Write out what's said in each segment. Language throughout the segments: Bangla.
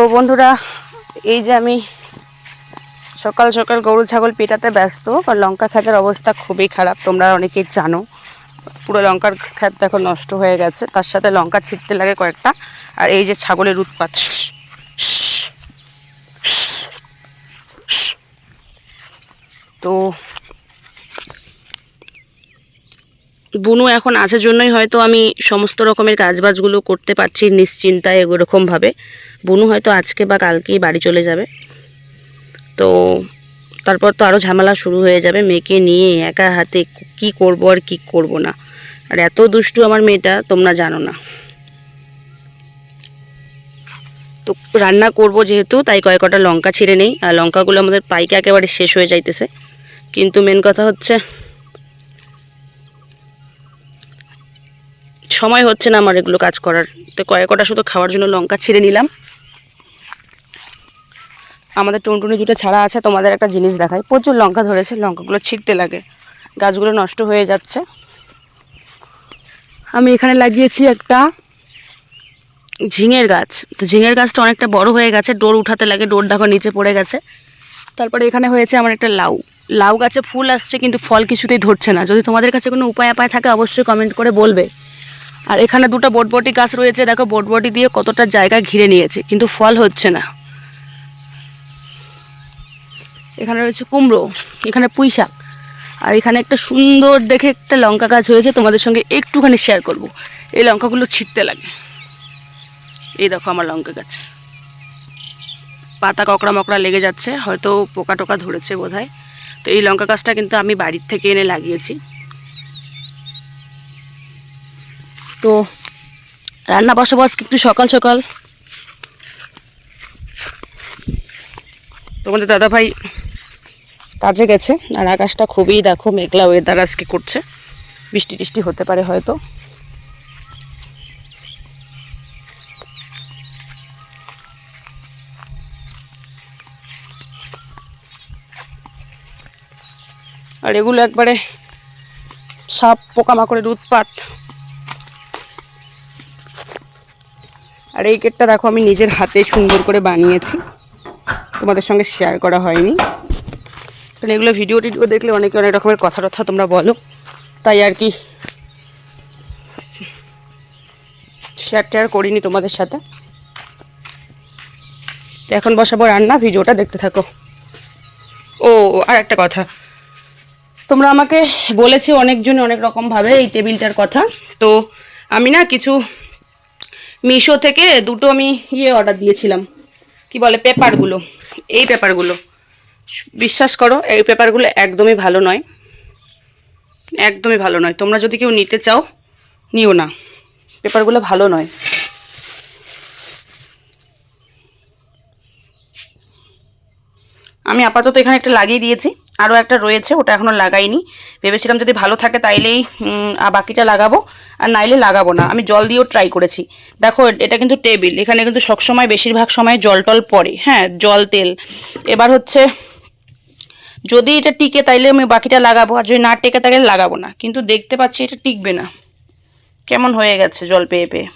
তো বন্ধুরা, এই যে আমি সকাল সকাল গরু ছাগল পেটাতে ব্যস্ত, আর লঙ্কা ক্ষেতের অবস্থা খুবই খারাপ, তোমরা অনেকেই জানো। পুরো লঙ্কার ক্ষেত দেখো নষ্ট হয়ে গেছে, তার সাথে লঙ্কা ছিটতে লাগে কয়েকটা, আর এই যে ছাগলের উৎপাত। তো বুনু এখন আসার জন্যই হয়তো আমি সমস্ত রকমের কাজবাজগুলো করতে পারছি নিশ্চিন্তায় এরকমভাবে। বুনু হয়তো আজকে বা কালকেই বাড়ি চলে যাবে। তো তারপর তো আরও ঝামেলা শুরু হয়ে যাবে মেয়েকে নিয়ে একা হাতে কি করব আর কি করব না। আর এত দুষ্টু আমার মেয়েটা, তোমরা জানো না। তো রান্না করব যেহেতু, তাই কয়েক কটা লঙ্কা ছিঁড়ে নেই। আর লঙ্কাগুলো আমাদের পাইকে একেবারে শেষ হয়ে যাইতেছে। কিন্তু মেন কথা হচ্ছে সময় হচ্ছে না আমার এগুলো কাজ করার। তো কয়েক কটা শুধু খাওয়ার জন্য লঙ্কা ছিঁড়ে নিলাম। আমাদের টুনটুনি দুটো ছাড়া আছে, তোমাদের একটা জিনিস দেখাই। প্রচুর লঙ্কা ধরেছে, লঙ্কাগুলো ছিঁড়তে লাগে। গাছগুলো নষ্ট হয়ে যাচ্ছে। আমি এখানে লাগিয়েছি একটা ঝিঙের গাছ। তো ঝিঙের গাছটা অনেকটা বড় হয়ে গেছে, ডোর উঠাতে লাগে, ডোর দেখো নিচে পড়ে গেছে। তারপরে এখানে হয়েছে আমার একটা লাউ। লাউ গাছে ফুল আসছে, কিন্তু ফল কিছুতেই ধরছে না। যদি তোমাদের কাছে কোনো উপায় আপায় থাকে, অবশ্যই কমেন্ট করে বলবে। আর এখানে দুটো বটবটি গাছ রয়েছে, দেখো বটবটি দিয়ে কতটা জায়গা ঘিরে নিয়েছে, কিন্তু ফল হচ্ছে না। এখানে রয়েছে কুমড়ো, এখানে পুঁই শাক, আর এখানে একটা সুন্দর দেখে একটা লঙ্কা গাছ হয়েছে, তোমাদের সঙ্গে একটুখানি শেয়ার করব। এই লঙ্কাগুলো ছিটতে লাগে। এই দেখো আমার লঙ্কা গাছ। পাতা ককড়া মকড়া লেগে যাচ্ছে, হয়তো পোকা টোকা ধরেছে বোধহয়। তো এই লঙ্কা গাছটা কিন্তু আমি বাড়ির থেকে এনে লাগিয়েছি। তো রান্না বসাবো আজকে একটু সকাল সকাল। তোমাদের দাদা ভাই কাজে গেছে, আর আকাশটা খুবই দেখো মেঘলা ওয়েদার আজকে করছে। বৃষ্টি টিষ্টি হতে পারে হয়তো। আর এগুলো একবারে সাপ পোকামাকড়ের উৎপাত। আর এই কেকটা দেখো আমি নিজের হাতে সুন্দর করে বানিয়েছি। তোমাদের সঙ্গে শেয়ার করা হয়নি। কারণ এগুলো ভিডিও টিডিও দেখলে অনেকে অনেক রকমের কথা টথা তোমরা বলো। তাই আর কি শেয়ার টেয়ার করিনি তোমাদের সাথে। তো এখন বসাবো রান্না ভিডিওটা দেখতে থাকো। ও, আর একটা কথা। তোমরা আমাকে বলেছে অনেকজন অনেক রকমভাবে এই টেবিলটার কথা। তো আমি না কিছু মিশো থেকে দুটো আমি ইয়ে অর্ডার দিয়েছিলাম। কি বলে, পেপারগুলো। এই পেপারগুলো। বিশ্বাস করো, এই পেপারগুলো একদমই ভালো নয়। একদমই ভালো নয়। তোমরা যদি কেউ নিতে চাও, নিও না। পেপারগুলো ভালো নয়। আমি আপাতত এখানে একটা লাগিয়ে দিয়েছি। আরও একটা রয়েছে, ওটা এখনও লাগাইনি। ভেবেছিলাম যদি ভালো থাকে তাইলেই বাকিটা লাগাবো, আর নাইলে লাগাবো না। আমি জল দিয়েও ট্রাই করেছি। দেখো, এটা কিন্তু টেবিল এখানে কিন্তু সবসময় বেশিরভাগ সময় জল টল পড়ে। হ্যাঁ জল, তেল। এবার হচ্ছে, যদি এটা টিকে তাইলে আমি বাকিটা লাগাবো, আর যদি না টেকে তাহলে লাগাবো না। কিন্তু দেখতে পাচ্ছি এটা টিকবে না। কেমন হয়ে গেছে জল পেয়ে পেয়ে।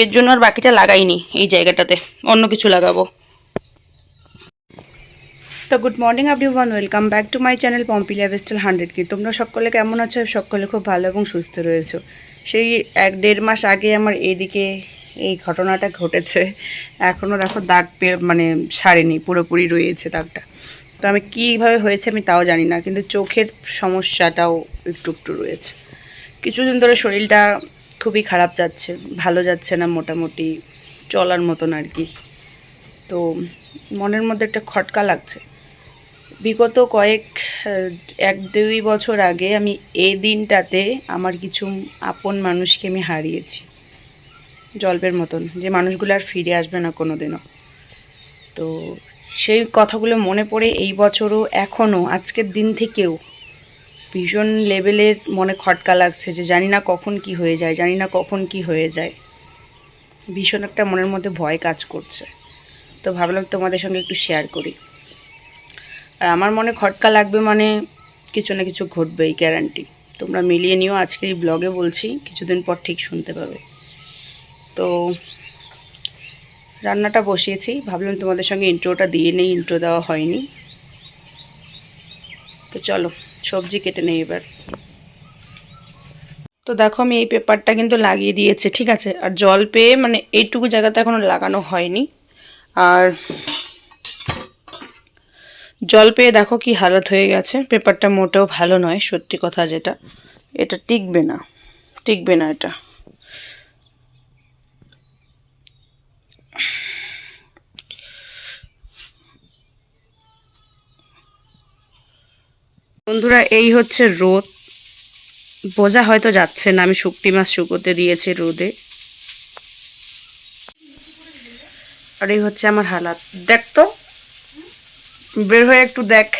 এর জন্য আর বাকিটা লাগাইনি এই জায়গাটাতে। অন্য কিছু লাগাবো। তো গুড মর্নিং আপনি one welcome back to my channel পম্পিলিয়া ভেস্টাল হান্ড্রেড কি তোমরা সকলে কেমন আছো? সকলে খুব ভালো এবং সুস্থ রয়েছো। সেই এক দেড় মাস আগে আমার এইদিকে এই ঘটনাটা ঘটেছে। এখনও দেখো দাগ মানে সারেনি, পুরোপুরি রয়েছে দাগটা। তো আমি কীভাবে হয়েছে আমি তাও জানি না, কিন্তু চোখের সমস্যাটাও একটু একটু রয়েছে। কিছুদিন ধরে শরীরটা খুবই খারাপ যাচ্ছে, ভালো যাচ্ছে না মোটামুটি, চলার মতন আর কি। তো মনের মধ্যে একটা খটকা লাগছে। বিগত কয়েক এক দুই বছর আগে আমি এই দিনটাতে আমার কিছু আপন মানুষকে আমি হারিয়েছি। জল্পের মতন যে মানুষগুলো আর ফিরে আসবে না কোনো দিনও তো সেই কথাগুলো মনে পড়ে এই বছরও এখনও, আজকের দিন থেকেও ভীষণ লেভেলের মনে খটকা লাগছে যে জানি না কখন কি হয়ে যায়, জানি না কখন কি হয়ে যায়। ভীষণ একটা মনের মধ্যে ভয় কাজ করছে। তো ভাবলাম তোমাদের সঙ্গে একটু শেয়ার করি। আর আমার মনে খটকা লাগবে মানে কিছু না কিছু ঘটবেই গ্যারান্টি তোমরা মিলিয়ে নিও, আজকে এই ব্লগে বলছি, কিছুদিন পর ঠিক শুনতে পাবে। তো রান্নাটা বসিয়েছি, ভাবলাম তোমাদের সঙ্গে ইন্ট্রোটা দিয়ে নেই ইন্ট্রো দেওয়া হয়নি। তো চলো, সবজি কেটে নেই এবার। তো দেখো, আমি এই পেপারটা কিন্তু লাগিয়ে দিয়েছে, ঠিক আছে? আর জল পেয়ে মানে এইটুকু জায়গাতে এখনও লাগানো হয়নি। আর জল পেয়ে দেখো কি হালত হয়ে গেছে। পেপারটা মোটেও ভালো নয়, সত্যি কথা যেটা। এটা টিকবে না টিকবে না এটা। বন্ধুরা, এই হচ্ছে রোদ। বোঝা হয়তো যাচ্ছে না, আমি শুকটি মাছ শুকোতে দিয়েছি রোদে। আর এই হচ্ছে আমার হালাত। দেখ তো বের হয়ে একটু দেখ।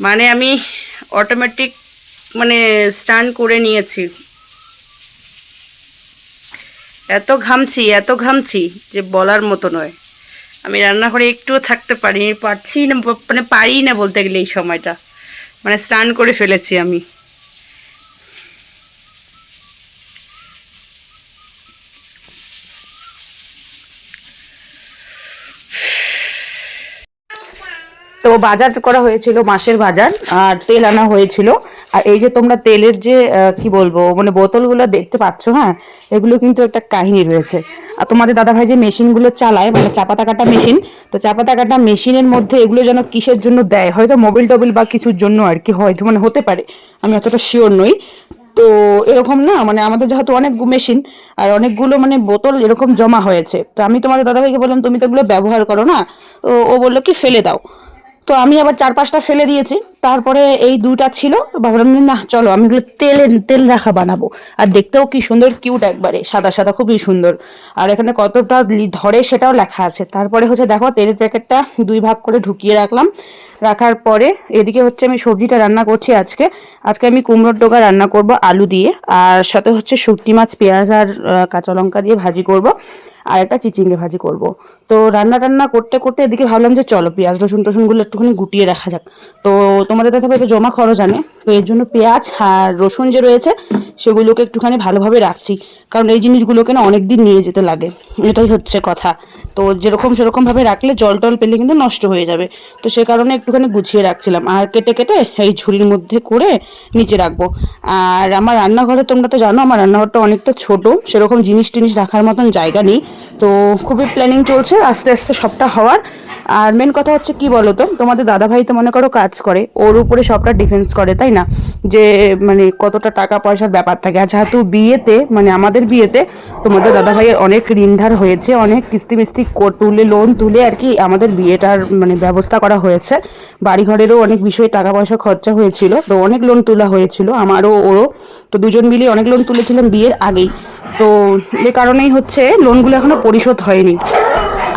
মানে আমি অটোমেটিক মানে স্টান করে নিয়েছি। এত ঘামছি এত ঘামছি যে বলার মতো নয়। আমি রান্নাঘরে একটুও থাকতে পারি পারছি না মানে পারি না বলতে গেলে এই সময়টা। মানে স্নান করে ফেলেছি আমি। তো বাজার করা হয়েছিল, মাসের বাজার, আর তেল আনা হয়েছিল। আর এই যে তোমরা তেলের যে কি বলব মানে বোতলগুলো দেখতে পাচ্ছ হ্যাঁ এগুলো কিন্তু একটা কাহিনী রয়েছে। আর তোমাদের দাদাভাই যে মেশিনগুলো চালায় মানে চাপাতা কাটা মেশিন, তো চাপাতা কাটা মেশিনের মধ্যে এগুলো যেন কিসের জন্য দেয়? হয়তো মোবিল টোবিল বা কিছুর জন্য আর কি হয়তো মানে হতে পারে, আমি অতটা শিওর নই। তো এরকম না মানে আমাদের যেহেতু অনেক মেশিন, আর অনেকগুলো মানে বোতল এরকম জমা হয়েছে। তো আমি তোমাদের দাদাভাইকে বললাম, তুমি তো এগুলো ব্যবহার করো না। তো ও বলল কি, ফেলে দাও। তো আমি আবার চার পাঁচটা ফেলে দিয়েছি। তারপরে এই দুটা ছিল। ভাবলাম না, চলো, আমি তেলের তেল রাখা বানাবো। আর দেখতেও কি সুন্দর, কিউট একবারে, সাদা সাদা, খুবই সুন্দর। আর এখানে কতটা ধরে সেটাও লেখা আছে। তারপরে হচ্ছে, দেখো, তেলের প্যাকেটটা দুই ভাগ করে ঢুকিয়ে রাখলাম। রাখার পরে এদিকে হচ্ছে, আমি সবজিটা রান্না করছি আজকে। আজকে আমি কুমড়োর ডোকা রান্না করব আলু দিয়ে। আর সাথে হচ্ছে, শুটকি মাছ, পেঁয়াজ আর কাঁচা লঙ্কা দিয়ে ভাজি করব। আর একটা চিচিঙ্গে ভাজি করব। তো রান্না টান্না করতে করতে এদিকে ভাবলাম যে চলো পেঁয়াজ, রসুন টসুনগুলো একটুখানি গুটিয়ে রাখা যাক। তো তোমাদের দাদা ভাই তো জমা খরচ আনে তো এর জন্য পেঁয়াজ আর রসুন যে রয়েছে, সেগুলোকে একটুখানি ভালোভাবে রাখছি। কারণ এই জিনিসগুলোকে না অনেক দিন নিয়ে যেতে লাগে। এটাই হচ্ছে কথা। তো যেরকম সেরকমভাবে রাখলে জল টল পেলে কিন্তু নষ্ট হয়ে যাবে। তো সে কারণে একটুখানি গুছিয়ে রাখছিলাম। আর কেটে কেটে এই ঝুড়ির মধ্যে করে নিচে রাখব। আর আমার রান্নাঘরে তোমরা তো জানো, আমার রান্নাঘরটা অনেকটা ছোট। সেরকম জিনিস টিনিস রাখার মতন জায়গা নেই। তো খুবই প্ল্যানিং চলছে, আস্তে আস্তে সবটা হওয়ার। আর মেন কথা হচ্ছে কি বলো তো তোমাদের দাদাভাই তো মনে করো কাজ করে, ওর উপরে সবটা ডিফেন্স করে, তাই না? যে মানে কতটা টাকা পয়সার ব্যাপার থাকে। আর যেহেতু বিয়েতে মানে আমাদের বিয়েতে তোমাদের দাদা দাদাভাইয়ের অনেক ঋণধার হয়েছে, অনেক কিস্তি মিস্তি তুলে লোন তুলে আর কি আমাদের বিয়েটার মানে ব্যবস্থা করা হয়েছে। বাড়িঘরেরও অনেক বিষয়ে টাকা পয়সা খরচা হয়েছিল, তো অনেক লোন তোলা হয়েছিল, আমারও, ওরও। তো দুজন মিলিয়ে অনেক লোন তুলেছিলাম বিয়ের আগেই। তো এ কারণেই হচ্ছে লোনগুলো এখনও পরিশোধ হয়নি।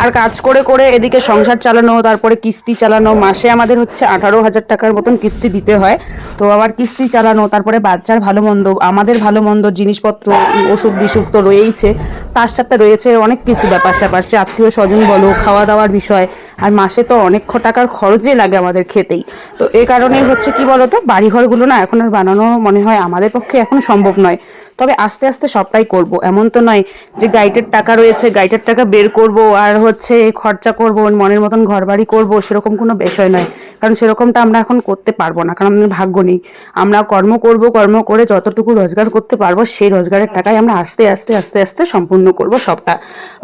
আর কাজ করে করে এদিকে সংসার চালানো, তারপরে কিস্তি চালানো। মাসে আমাদের হচ্ছে আঠারো হাজার টাকার মতন কিস্তি দিতে হয়। তো আবার কিস্তি চালানো, তারপরে বাচ্চার ভালো মন্দ, আমাদের ভালো মন্দ জিনিসপত্র, ওষুধ বিসুখ তো রয়েইছে। তার সাথে রয়েছে অনেক কিছু ব্যাপার স্যাপার। সে আত্মীয় স্বজন বলো খাওয়া দাওয়ার বিষয়, আর মাসে তো অনেক টাকার খরচই লাগে আমাদের খেতেই। তো এই কারণেই হচ্ছে কি বলতো, বাড়িঘরগুলো না এখন আর বানানো মনে হয় আমাদের পক্ষে এখন সম্ভব নয়। তবে আস্তে আস্তে সবটাই করব। এমন তো নয় যে গাইডের টাকা রয়েছে গাইডের টাকা বের করব, আর হচ্ছে খরচা করব মনের মতন ঘর বাড়ি করব, সেরকম কোনো বিষয় নয়। কারণ সেরকমটা আমরা এখন করতে পারব না, কারণ আমাদের ভাগ্য নেই। আমরা কর্ম করব, কর্ম করে যতটুকু রোজগার করতে পারব, সেই রোজগারের টাকায় আমরা আস্তে আস্তে আস্তে আস্তে সম্পূর্ণ করব সবটা।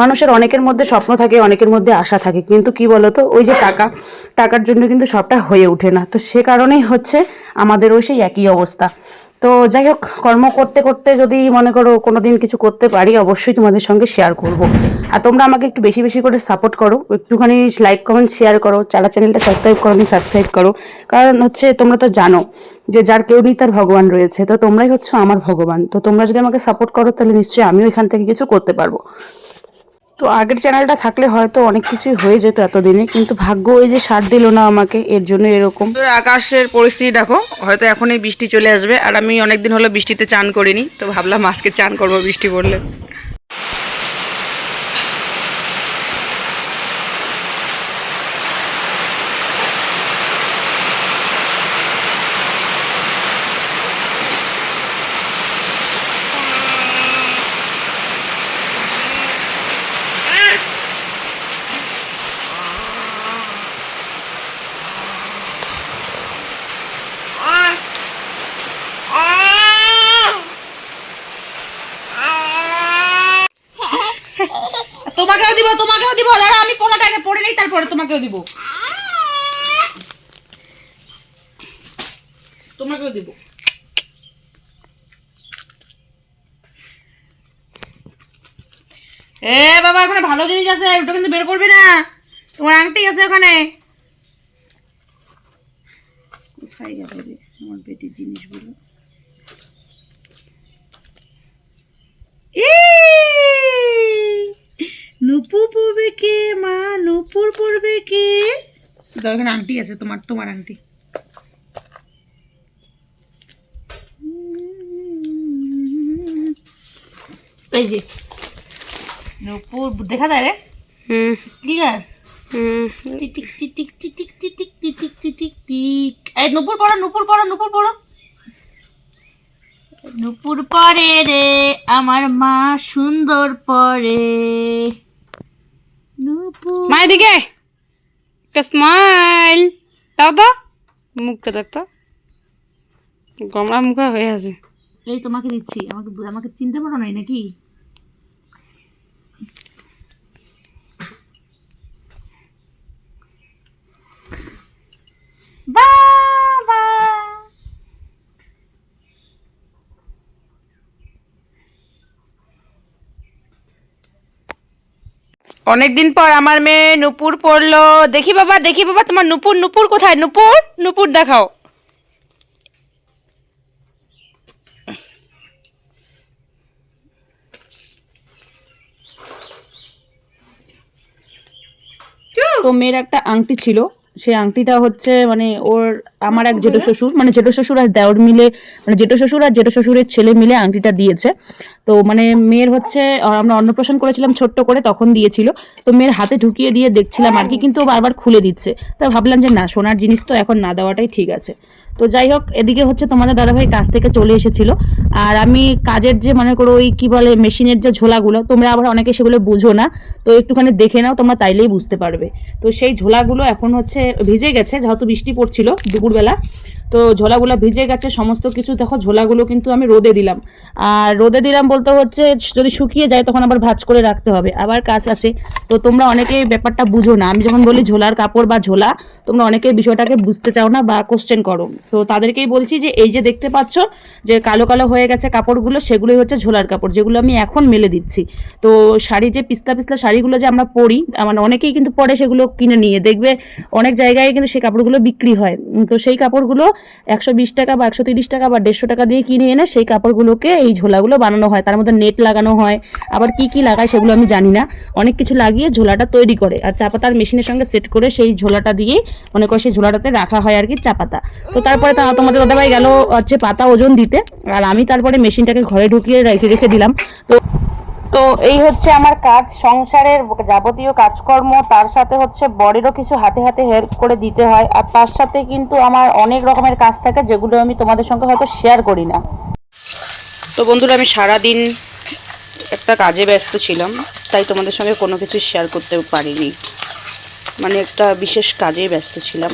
মানুষের অনেকের মধ্যে স্বপ্ন থাকে, অনেকের মধ্যে আশা থাকে, কিন্তু কি বলতো, ওই যে টাকা, টাকার জন্য কিন্তু সবটা হয়ে ওঠে না। তো সে কারণেই হচ্ছে আমাদেরও সেই একই অবস্থা। তো যাই হোক, কর্ম করতে করতে যদি মনে করো কোনো দিন কিছু করতে পারি, অবশ্যই তোমাদের সঙ্গে শেয়ার করব। আর তোমরা আমাকে একটু বেশি বেশি করে সাপোর্ট করো, একটুখানি লাইক কমেন্ট শেয়ার করো যারা চ্যানেলটা সাবস্ক্রাইব করো সাবস্ক্রাইব করো। কারণ হচ্ছে তোমরা তো জানো যে যার কেউ নেই তার ভগবান রয়েছে, তো তোমরাই হচ্ছে আমার ভগবান। তো তোমরা যদি আমাকে সাপোর্ট করো, তাহলে নিশ্চয়ই আমিও এখান থেকে কিছু করতে পারব। তো আগের চ্যানেলটা থাকলে হয়তো অনেক কিছুই হয়ে যেত এতদিনে, কিন্তু ভাগ্য ওই যে সার দিল না আমাকে, এর জন্য এরকম। আকাশের পরিস্থিতি দেখো, হয়তো এখনই বৃষ্টি চলে আসবে, আর আমি অনেকদিন হলো বৃষ্টিতে চান করিনি, তো ভাবলাম আজকে চান করব বৃষ্টি পড়লে তারপরে তোমাকেও দিব। তোমাকেও দিব। এ বাবা, ওখানে ভালো জিনিস আছে, ওটা কিন্তু বের করবি না। তোমার আংটি আছে ওখানে। কোথায় গেল রে আমার বেটির জিনিসগুলো? নুপুর পড়বে কে মা নুপুর পড়বে কে দাও এখানে আংটি আছে তোমার তোমার আংটি এই যে নুপুর দেখা যায় রে হুম ক্লিয়ার হুম টিটিক টিটিক টিটিক টিটিক টিটিক টিটিক টিক এই নুপুর পড়ো নুপুর পড়ো নুপুর পড়ো নুপুর পরে রে আমার মা সুন্দর পরে মা এদিকে একটা স্মাইল দাও তো। মুখটা দেখতো গমড়া মুখা হয়ে আছে। এই তোমাকে দিচ্ছি। আমাকে আমাকে চিনতে পারো নাই নাকি? বাবা অনেকদিন পর আমার মেয়ে নুপুর পড়ল। দেখি বাবা দেখি বাবা, তোমার নুপুর নুপুর কোথায়? নুপুর নুপুর দেখাও। মেয়ের একটা আংটি ছিল। সেই আংটিটা হচ্ছে মানে ওর আমার এক জেঠো শ্বশুর মানে জেঠো শ্বশুর আর দেওর মিলে মানে জেঠো শ্বশুর আর জেঠো শ্বশুরের ছেলে মিলে আংটিটা দিয়েছে। তো মানে মেয়ের হচ্ছে আমরা অন্নপ্রাশন করেছিলাম ছোট্ট করে তখন দিয়েছিল। তো মেয়ের হাতে ঢুকিয়ে দিয়ে দেখছিলাম আর কি কিন্তু বারবার খুলে দিচ্ছে। তা ভাবলাম যে না সোনার জিনিস তো এখন না দেওয়াটাই ঠিক আছে। তো যাই হোক, এদিকে হচ্ছে তোমাদের দাদাভাই কাজ থেকে চলে এসেছিল। আর আমি কাজের যে মনে করো ওই কি বলে, মেশিনের যে ঝোলাগুলো, তোমরা আবার অনেকে সেগুলো বুঝো না। তো একটুখানি দেখে নাও, তোমরা তাইলেই বুঝতে পারবে। তো সেই ঝোলাগুলো এখন হচ্ছে ভিজে গেছে, যেহেতু বৃষ্টি পড়ছিল দুপুরবেলা। তো ঝোলাগুলো ভিজে গেছে, সমস্ত কিছু। দেখো, ঝোলাগুলো কিন্তু আমি রোদে দিলাম। আর রোদে দিলাম বলতে হচ্ছে, যদি শুকিয়ে যায় তখন আবার ভাজ করে রাখতে হবে। আবার কাজ আছে। তো তোমরা অনেকেই ব্যাপারটা বুঝো না। আমি যখন বলি, ঝোলার কাপড় বা ঝোলা, তোমরা অনেকেই বিষয়টাকে বুঝতে চাও না বা কোশ্চেন করো। তো তাদেরকেই বলছি যে, এই যে দেখতে পাচ্ছ যে কালো কালো হয়ে গেছে কাপড়গুলো, সেগুলোই হচ্ছে ঝোলার কাপড়, যেগুলো আমি এখন মেলে দিচ্ছি। তো শাড়ি যে পিস্তা পিস্তা শাড়িগুলো যে আমরা পরি মানে অনেকেই কিন্তু পরে সেগুলো কিনে নিয়ে, দেখবে অনেক জায়গায় কিন্তু সেই কাপড়গুলো বিক্রি হয়। তো সেই কাপড়গুলো একশো বিশ টাকা বা একশো তিরিশ টাকা বা দেড়শো টাকা দিয়ে কিনে এনে সেই কাপড়গুলোকে এই ঝোলাগুলো বানানো হয়। তার মধ্যে নেট লাগানো হয়। আবার কি কি লাগায় সেগুলো আমি জানি না। অনেক কিছু লাগিয়ে ঝোলাটা তৈরি করে আর চাপাতার মেশিনের সঙ্গে সেট করে সেই ঝোলাটা দিয়ে মনে করে সেই ঝোলাটাতে রাখা হয় আর কি চাপাতা তো তারপরে তোমাদের দাদাভাই গেল হচ্ছে পাতা ওজন দিতে। আর আমি তারপরে মেশিনটাকে ঘরে ঢুকিয়ে রেখে রেখে দিলাম। তো তো এই হচ্ছে আমার কাজ, সংসারের যাবতীয় কাজকর্ম, তার সাথে হচ্ছে বরেরও কিছু হাতে হাতে হেল্প করে দিতে হয়, আর তার সাথে কিন্তু আমার অনেক রকমের কাজ থাকে যেগুলো আমি তোমাদের সঙ্গে হয়তো শেয়ার করি না। তো বন্ধুরা, আমি সারা দিন একটা কাজে ব্যস্ত ছিলাম, তাই তোমাদের সঙ্গে কোনো কিছু শেয়ার করতে পারিনি। মানে একটা বিশেষ কাজে ব্যস্ত ছিলাম।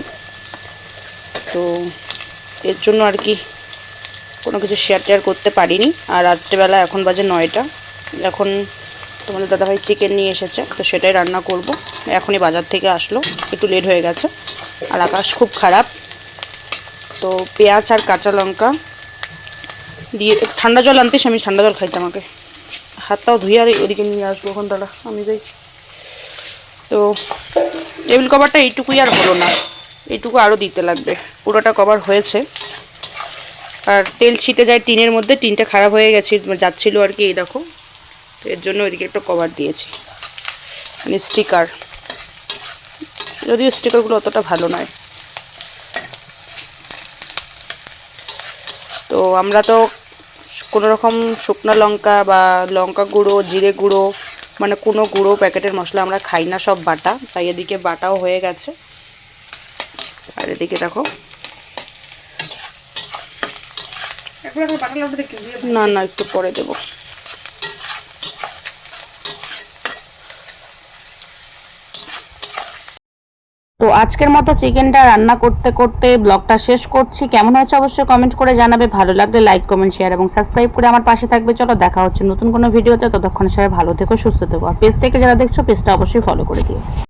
তো এর জন্য আর কি কোনো কিছু শেয়ার টেয়ার করতে পারিনি, আর রাত্রেবেলা এখন বাজে নয়টা। এখন তোমাদের দাদাভাই চিকেন নিয়ে এসেছে, তো সেটাই রান্না করব। এখনই বাজার থেকে আসলো, একটু লেট হয়ে গেছে, আর আকাশ খুব খারাপ। তো পেঁয়াজ আর কাঁচা লঙ্কা দিয়ে, ঠান্ডা জল আনতিস, আমি ঠান্ডা জল খাইতাম আমাকে হাতটাও ধুয়ে আর ওদিকে নিয়ে আসব ওখান দাঁড়া আমি যাই। তো টেবিল কভারটা এইটুকুই আর হলো না, এইটুকু আরও দিতে লাগবে। পুরোটা কভার হয়েছে। আর তেল ছিটে যায় টিনের মধ্যে, টিনটা খারাপ হয়ে গেছে, যাচ্ছিল আর কি, এই দেখো। তো এর জন্য ওইদিকে একটা কভার দিয়েছি। মানে স্টিকার যদিও স্টিকারগুলো অতটা ভালো নয়। তো আমরা তো কোনো রকম শুকনো লঙ্কা বা লঙ্কা গুঁড়ো জিরে গুঁড়ো মানে কোনো গুঁড়ো প্যাকেটের মশলা আমরা খাই না সব বাটা। তাই এদিকে বাটাও হয়ে গেছে। আর এদিকে দেখো। না না একটু পরে দেবো। তো আজকের মতো চিকেনটা রান্না করতে করতে ব্লগটা শেষ করছি। কেমন হয়েছে অবশ্যই কমেন্ট করে জানাবে। ভালো লাগলে লাইক কমেন্ট শেয়ার এবং সাবস্ক্রাইব করে আমার পাশে থাকবে। চলো দেখা হচ্ছে নতুন কোনো ভিডিওতে। ততক্ষণ সবাই ভালো থেকো, সুস্থ থেকো। আর পেজ থেকে যারা দেখছ পেজটা অবশ্যই ফলো করে দিও।